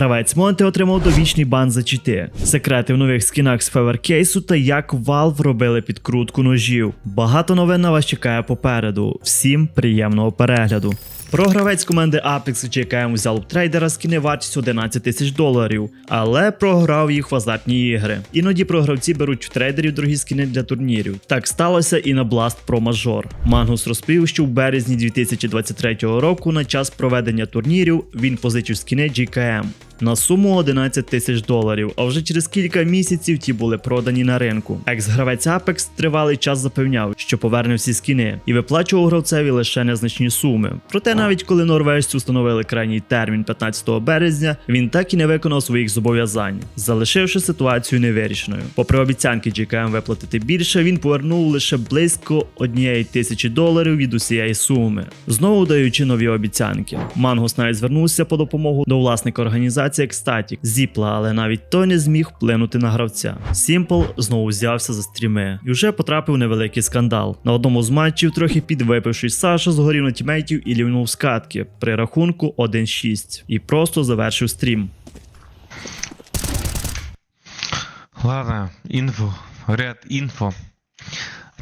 Гравець Монте отримав довічний бан за чити, секрети в нових скінах з феверкейсу та як Valve робили підкрутку ножів. Багато новин на вас чекає попереду. Всім приємного перегляду. Програвець команди Apex GKM взяв у трейдера скіни вартістю 11 тисяч доларів, але програв їх в азартні ігри. Іноді програвці беруть в трейдерів дорогі скіни для турнірів. Так сталося і на Blast Pro Major. Магнус розповів, що в березні 2023 року на час проведення турнірів він позичив скіни GKM на суму 11 тисяч доларів, а вже через кілька місяців ті були продані на ринку. Екс-гравець Apex тривалий час запевняв, що поверне всі скіни, і виплачував гравцеві лише незначні суми. Проте, навіть коли норвежці встановили крайній термін 15 березня, він так і не виконав своїх зобов'язань, залишивши ситуацію невирішеною. Попри обіцянки GKM виплатити більше, він повернув лише близько однієї тисячі доларів від усієї суми, знову даючи нові обіцянки. Мангус навіть звернувся по допомогу до власника організації Ecstatic, Зіпла, але навіть той не зміг вплинути на гравця. Сімпл знову взявся за стріми і вже потрапив невеликий скандал. На одному з матчів, трохи підвипившись, Саша згорів на тімейтів і лівнув з катки при рахунку 1-6 і просто завершив стрім. Ладно, инфо. Ряд инфо.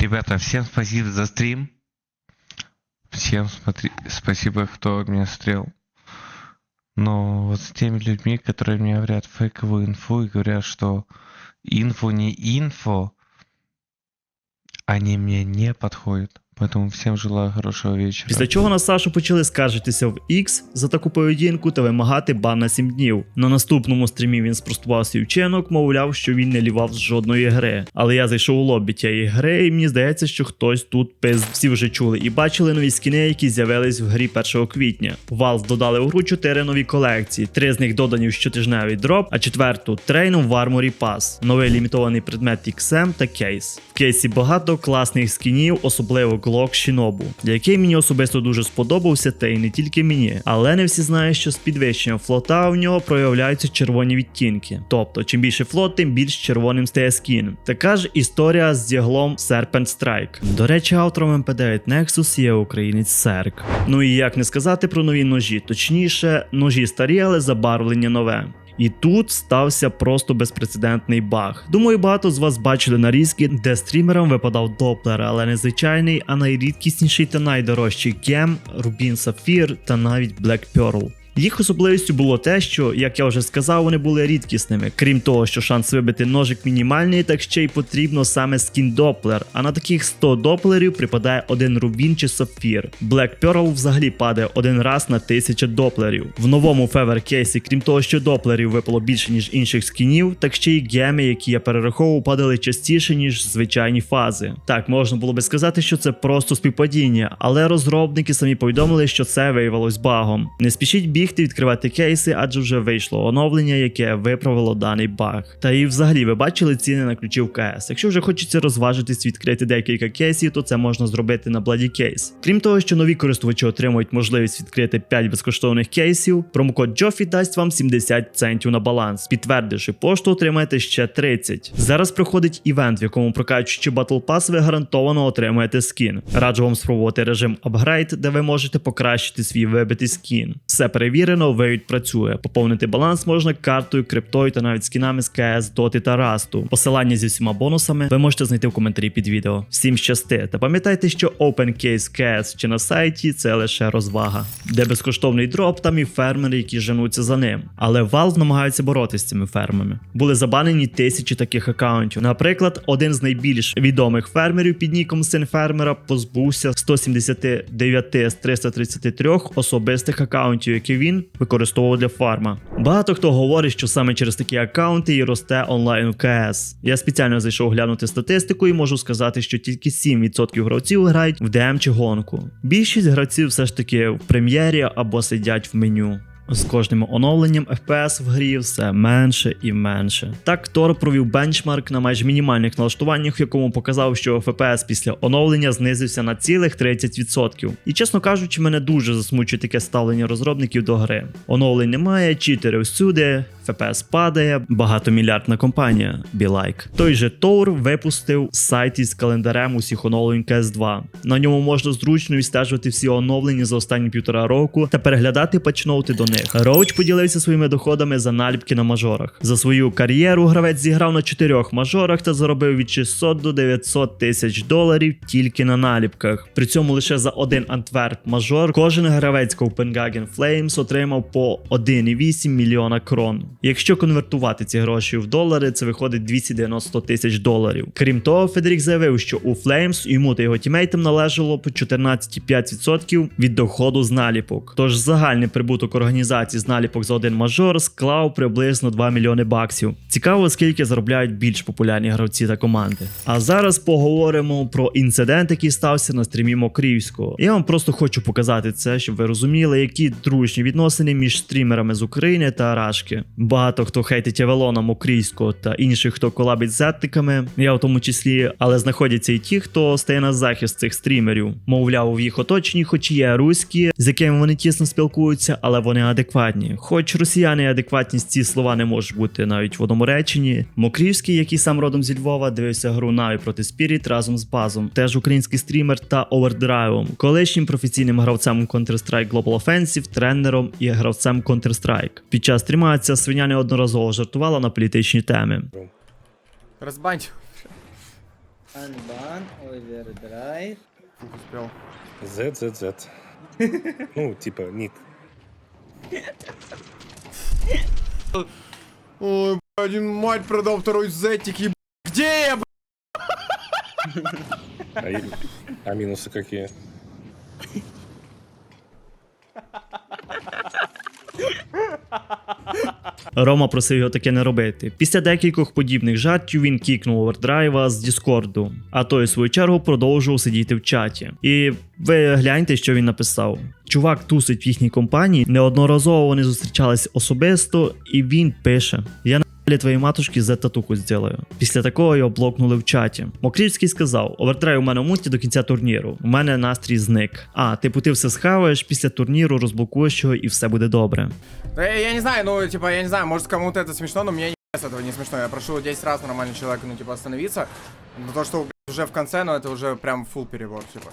Ребята, всем спасибо за стрим. Всем смотри- спасибо, кто меня смотрел. Но вот с теми людьми, которые мне говорят фейковую инфу и говорят, что инфу не инфо, они мне не подходят. Поэтому всем желаю хорошего вечера. Після чого на Сашу почали скаржитися в X за таку поведінку та вимагати бан на 7 днів. На наступному стрімі він спростував свій вчинок, мовляв, що він не лівав з жодної гри. Але я зайшов у лобі тієї гри, і мені здається, що хтось тут пиз всі вже чули і бачили нові скіни, які з'явились в грі 1 квітня. Valve додали у гру 4 нові колекції. Три з них додані в щотижневий дроп, а четверту трейном в Armory Pass. Новий лімітований предмет XM та кейс. В кейсі багато класних скінів, особливо Glock Shinobu, який мені особисто дуже сподобався, та й не тільки мені. Але не всі знають, що з підвищенням флота в нього проявляються червоні відтінки. Тобто, чим більше флот, тим більш червоним стає скін. Така ж історія з діглом Serpent Strike. До речі, автором MP9 Nexus є українець Серк. Ну і як не сказати про нові ножі, точніше, ножі старі, але забарвлення нове. І тут стався просто безпрецедентний баг. Думаю, багато з вас бачили нарізки, де стрімерам випадав доплер, але не звичайний, а найрідкісніший та найдорожчий гем, Рубін Сафір та навіть Black Pearl. Їх особливістю було те, що, як я вже сказав, вони були рідкісними. Крім того, що шанс вибити ножик мінімальний, так ще й потрібно саме скін Доплер. А на таких 100 доплерів припадає один рубін чи сапфір. Black Pearl взагалі падає один раз на 1000 доплерів. В новому февер кейсі, крім того, що доплерів випало більше ніж інших скінів, так ще й геми, які я перераховував, падали частіше ніж звичайні фази. Так, можна було би сказати, що це просто співпадіння, але розробники самі повідомили, що це виявилось багом. Не спішіть бігти відкривати кейси, адже вже вийшло оновлення, яке виправило даний баг. Та і взагалі ви бачили ціни на ключі в КС. Якщо вже хочеться розважитись відкрити декілька кейсів, то це можна зробити на Bloody Case. Крім того, що нові користувачі отримують можливість відкрити 5 безкоштовних кейсів, промокод Джофі дасть вам 70 центів на баланс. Підтвердивши пошту, отримаєте ще 30. Зараз проходить івент, в якому прокачуючи Battle Pass, ви гарантовано отримаєте скін. Раджу вам спробувати режим Upgrade, де ви можете покращити свій вибитий скін. Все перевірено, вивід працює. Поповнити баланс можна картою, криптою та навіть скінами з КС, Доти та Расту. Посилання зі всіма бонусами ви можете знайти в коментарі під відео. Всім щасти! Та пам'ятайте, що Open Case CS чи на сайті це лише розвага, де безкоштовний дроп, там і фермери, які женуться за ним. Але Valve намагаються боротися з цими фермами. Були забанені тисячі таких аккаунтів. Наприклад, один з найбільш відомих фермерів під ніком Син Фермера позбувся 179 з 333 особистих аккаунтів, які він використовував для фарма. Багато хто говорить, що саме через такі аккаунти і росте онлайн КС. Я спеціально зайшов глянути статистику і можу сказати, що тільки 7% гравців грають в ДМ чи гонку. Більшість гравців все ж таки в прем'єрі або сидять в меню. З кожним оновленням FPS в грі все менше і менше. Так, Тор провів бенчмарк на майже мінімальних налаштуваннях, в якому показав, що FPS після оновлення знизився на цілих 30%. І чесно кажучи, мене дуже засмучує таке ставлення розробників до гри. Оновлень немає, читери всюди, ФПС падає, багатомільярдна компанія Білайк. Той же Tour випустив сайт із календарем усіх оновлень CS2. На ньому можна зручно відстежувати всі оновлення за останні півтора року та переглядати патчноути до них. Роуч поділився своїми доходами за наліпки на мажорах. За свою кар'єру гравець зіграв на чотирьох мажорах та заробив від 600 до 900 тисяч доларів тільки на наліпках. При цьому лише за один Антверп мажор кожен гравець Copenhagen Flames отримав по 1,8 мільйона крон. Якщо конвертувати ці гроші в долари, це виходить 290 тисяч доларів. Крім того, Федерік заявив, що у Flames йому та його тімейтам належало по 14,5% від доходу з наліпок. Тож загальний прибуток організації з наліпок за один мажор склав приблизно 2 мільйони баксів. Цікаво, скільки заробляють більш популярні гравці та команди. А зараз поговоримо про інцидент, який стався на стрімі Мокрівського. Я вам просто хочу показати це, щоб ви розуміли, які дружні відносини між стрімерами з України та Рашки. Багато хто хейтить Авелона Мокрійського та інших, хто колабить з етниками, я в тому числі, але знаходяться і ті, хто стає на захист цих стрімерів. Мовляв, в їх оточенні, хоч є руські, з якими вони тісно спілкуються, але вони адекватні. Хоч росіяни і адекватність ці слова не можуть бути навіть в одному реченні. Мокрівський, який сам родом зі Львова, дивився гру Наві проти Spirit разом з Базом, теж український стрімер та овердрайвом, колишнім професійним гравцем Counter-Strike Global Offensive, тренером і гравцем Counter-Strike. Під час стріма ця свиня неодноразово жартувала на політичні теми. Разбаньте. Анбан, овердрайв. Успел. ZZZ. Ну, типа, ник. Ой, один мать продал второй зетик, еб... Где я, б***ь? А, а минусы какие? Рома просив його таке не робити. Після декількох подібних жартів він кікнув овердрайва з Діскорду, а той, в свою чергу, продовжував сидіти в чаті. І ви гляньте, що він написав. Чувак тусить в їхній компанії, неодноразово вони зустрічались особисто, і він пише: Я на твоїй матушки за татуху зроблю. Після такого його блокнули в чаті. Мокрівський сказав: Овердрайв у мене в муті до кінця турніру. У мене настрій зник. А, типу, ти все схаваєш, після турніру розблокуєш його і все буде добре. Да я, я не знаю, ну, типа, я не знаю, может кому-то это смешно, но мне ни с этого не смешно. Я прошу 10 раз нормальный человек, ну, типа, остановиться. Но то, что блядь, уже в конце, ну, это уже прям full перебор, типа.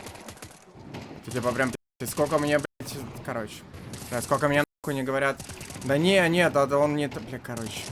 Это, типа, прям, пи***, сколько мне, блядь, короче. Да, сколько мне нахуй не говорят. Да не, нет, да, да он не, бля, короче.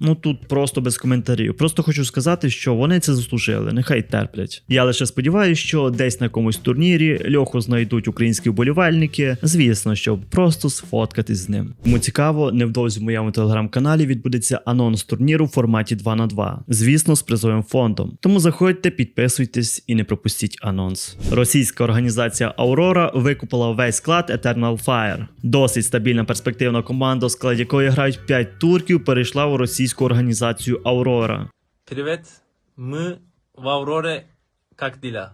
Ну тут просто без коментарів. Просто хочу сказати, що вони це заслужили, нехай терплять. Я лише сподіваюся, що десь на якомусь турнірі льоху знайдуть українські вболівальники. Звісно, щоб просто сфоткатись з ним. Кому цікаво, невдовзі в моєму телеграм-каналі відбудеться анонс турніру в форматі 2 на 2 Звісно, з призовим фондом. Тому заходьте, підписуйтесь і не пропустіть анонс. Російська організація Aurora викупила весь склад Eternal Fire. Досить стабільна перспективна команда, у складі якої грають 5 турків, перейшла у російську організацію Aurora. Привет, мы в Авроре как дела?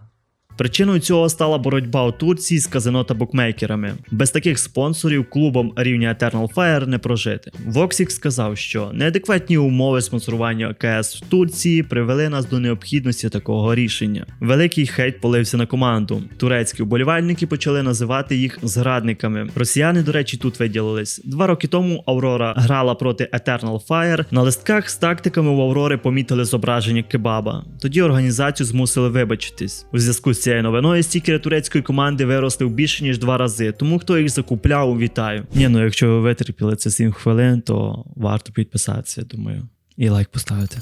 Причиною цього стала боротьба у Турції з казино та букмекерами. Без таких спонсорів клубом рівня Eternal Fire не прожити. Воксік сказав, що неадекватні умови спонсорування КС в Турції привели нас до необхідності такого рішення. Великий хейт полився на команду. Турецькі вболівальники почали називати їх зрадниками. Росіяни, до речі, тут виділились. Два роки тому Аврора грала проти Eternal Fire. На листках з тактиками у Аврори помітили зображення кебаба. Тоді організацію змусили вибачитись. У зв'язку з цією новиною стікери турецької команди виросли в більше ніж два рази. Тому хто їх закупляв, вітаю. Ні, ну якщо ви витерпіли це 7 хвилин, то варто підписатися, думаю, і лайк поставити.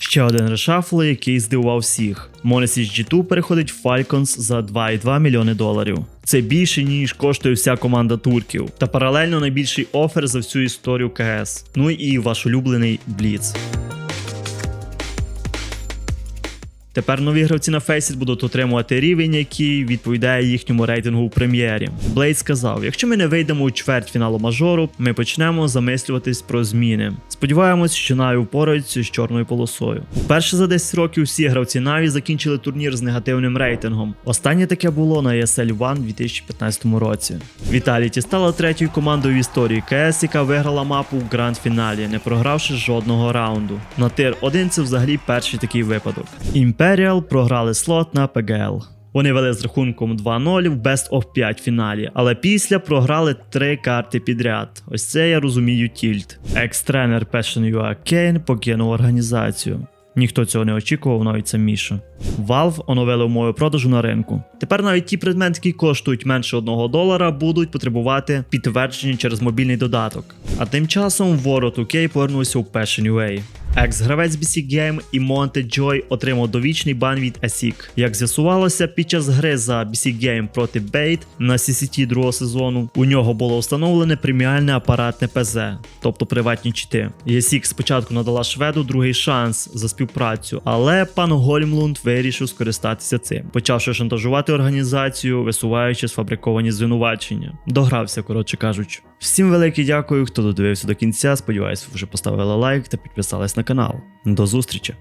Ще один решафл, який здивував всіх. Monesis G2 переходить в Falcons за 2,2 мільйони доларів. Це більше, ніж коштує вся команда турків. Та паралельно найбільший офер за всю історію КС. Ну і ваш улюблений Бліц. Тепер нові гравці на Фейсіт будуть отримувати рівень, який відповідає їхньому рейтингу у прем'єрі. Блейд сказав: якщо ми не вийдемо у чвертьфіналу мажору, ми почнемо замислюватись про зміни. Сподіваємось, що Наві впораються з чорною полосою. Вперше за 10 років всі гравці Наві закінчили турнір з негативним рейтингом. Останнє таке було на ESL One у 2015 році. Віталіті стала третьою командою в історії КС, яка виграла мапу в гранд-фіналі, не програвши жодного раунду. На тир 1 це взагалі перший такий випадок. Імперіал програли слот на ПГЛ. Вони вели з рахунком 2-0 в Best of 5 фіналі, але після програли три карти підряд. Ось це я розумію тільт. Екс-тренер Passion UA Кейн покинув організацію. Ніхто цього не очікував, навіть це Міша. Valve оновили умови продажу на ринку. Тепер навіть ті предмети, які коштують менше 1 долара, будуть потребувати підтвердження через мобільний додаток. А тим часом World 2K повернувся у Passion UA. Екс-гравець BC Game і Monte Joy отримав довічний бан від ASIC. Як з'ясувалося, під час гри за BC Game проти Bait на CCT другого сезону у нього було встановлене преміальне апаратне ПЗ, тобто приватні чити. ASIC спочатку надала шведу другий шанс за співпрацю, але пан Гольмлунд вирішив скористатися цим, почавши шантажувати організацію, висуваючи сфабриковані звинувачення. Догрався, коротше кажучи. Всім велике дякую, хто додивився до кінця. Сподіваюсь, ви вже поставили лайк та підписались на канал. До зустрічі!